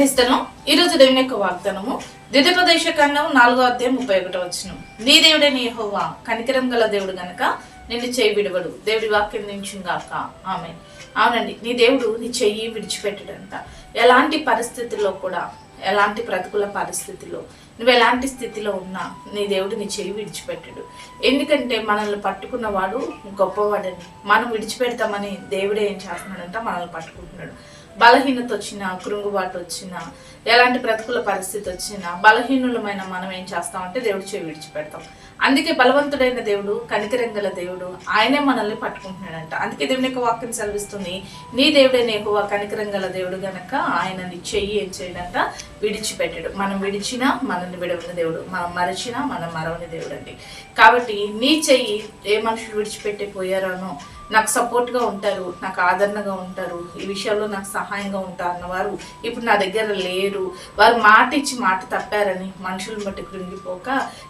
ఈ రోజు దేవుని యొక్క వాగ్దానము. ద్వితీయోపదేశ ఖండం నాలుగో అధ్యాయం ముప్పై ఒకటో వచ్చిన నీ దేవుడే నీ హోవా కనికరం గల దేవుడు గనక నిన్ను చేయి విడవడు. దేవుడి వాక్యం నించుగాక ఆమె అవునండి నీ దేవుడు నీ చెయ్యి విడిచిపెట్టడంట. ఎలాంటి పరిస్థితుల్లో కూడా ఎలాంటి ప్రతికూల పరిస్థితుల్లో నువ్వు ఎలాంటి స్థితిలో ఉన్నా నీ దేవుడు నీ చెయ్యి విడిచిపెట్టడు. ఎందుకంటే మనల్ని పట్టుకున్నవాడు గొప్పవాడని. మనం విడిచిపెడతామని దేవుడే ఏం చేస్తున్నాడంట? మనల్ని పట్టుకుంటున్నాడు. బలహీనత వచ్చినా కృంగుబాటు వచ్చినా ఎలాంటి ప్రతికూల పరిస్థితి వచ్చినా బలహీనులమైన మనం ఏం చేస్తామంటే దేవుడు చేయి విడిచిపెడతాం. అందుకే బలవంతుడైన దేవుడు కనికరంగల దేవుడు ఆయనే మనల్ని పట్టుకుంటున్నాడంట. అందుకే దేవుని యొక్క వాక్యం సెలవిస్తుంది నీ దేవుడే ఎక్కువ కనికరంగల దేవుడు గనక ఆయన నీ చెయ్యి ఏం చేయడంట? విడిచిపెట్టాడు. మనం విడిచినా మనల్ని విడవని దేవుడు. మనం మరచినా మనం మరవని దేవుడు అండి కాబట్టి నీ చెయ్యి ఏ మనుషులు విడిచిపెట్టి పోయారనో నాకు సపోర్ట్గా ఉంటారు నాకు ఆదరణగా ఉంటారు ఈ విషయంలో నాకు సహాయంగా ఉంటారు అన్నవారు ఇప్పుడు నా దగ్గర లేరు. వారు మాట ఇచ్చి మాట తప్పారని మనుషులను బట్టి కృంగిపోక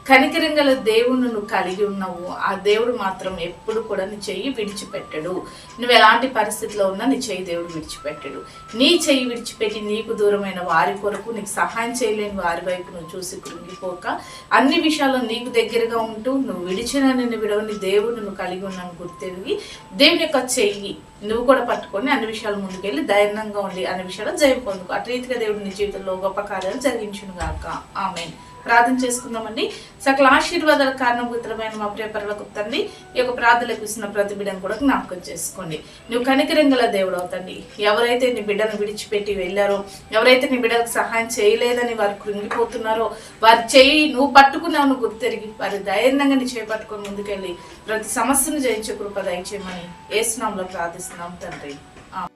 కనికరింగల దేవుణ్ణి నువ్వు కలిగి ఉన్నావు. ఆ దేవుడు మాత్రం ఎప్పుడు కూడా నీ చెయ్యి విడిచిపెట్టడు. నువ్వు ఎలాంటి పరిస్థితిలో ఉన్నా నీ చెయ్యి దేవుడు విడిచిపెట్టడు. నీ చెయ్యి విడిచిపెట్టి నీకు దూరమైన వారి కొరకు నీకు సహాయం చేయలేని వారి వైపు నువ్వు చూసి కృంగిపోక అన్ని విషయాల్లో నీకు దగ్గరగా ఉంటూ నువ్వు విడిచిన నిన్ను విడవని దేవుడు నువ్వు కలిగి ఉన్నాను గుర్తెరిగి దేవుని యొక్క చెయ్యి నువ్వు కూడా పట్టుకొని అన్ని విషయాలు ముందుకెళ్ళి ధైర్యంగా ఉండి అన్ని విషయాలు జయం పొందుకు. అటు రీతిగా దేవుడు నీ జీవితంలో గొప్ప కార్యాలు జరిగించును గాక. ఆమె ప్రార్థన చేసుకుందామండి. సకల ఆశీర్వాదాల కారణభూతమైన మా ప్రియ పర్లకు తండ్రి ఈ యొక్క ప్రార్థనలకు ఇస్తున్న ప్రతి బిడ్డను కూడా జ్ఞాపకం చేసుకోండి. నువ్వు కనికరం గల దేవుడు అవుతండి. ఎవరైతే నీ బిడ్డను విడిచిపెట్టి వెళ్ళారో ఎవరైతే నీ బిడ్డలకు సహాయం చేయలేదని వారు కృంగిపోతున్నారో వారి చేయి నువ్వు పట్టుకున్నావు గుర్తెరిగి వారి ధైర్యంగా నీ చేపట్టుకొని ముందుకెళ్ళి ప్రతి సమస్యను జయించే కృప దయచేయమని ఏ Não também. Ah.